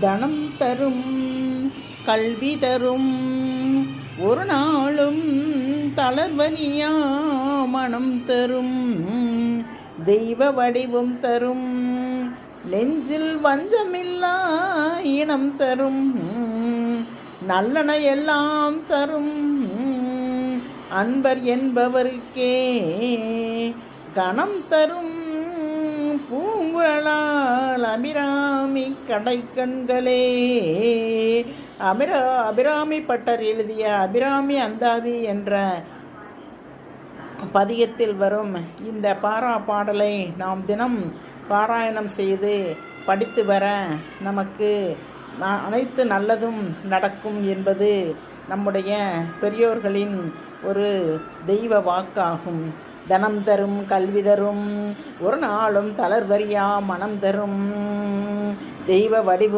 தனம் தரும் கல்வி தரும். ஒரு நாளும் தளர்வனியா மனம் தரும் தெய்வ வடிவம் தரும். நெஞ்சில் வஞ்சமில்லா இனம் தரும் நல்லன எல்லாம் தரும். அன்பர் என்பவருக்கே கணம் தரும் பூங்குழலால் அபிராமி கடைக்கண்களே. அபிரா அபிராமி பட்டர் எழுதிய அபிராமி அந்தாதி என்ற பதியத்தில் வரும் இந்த பாரா பாடலை நாம் தினம் பாராயணம் செய்து படித்து வர நமக்கு அனைத்து நல்லதும் நடக்கும் என்பது நம்முடைய பெரியோர்களின் ஒரு தெய்வ வாக்காகும். தனம் தரும் கல்வி தரும். ஒரு நாளும் தளர்வரியா மனம் தரும். தெய்வ வடிவும்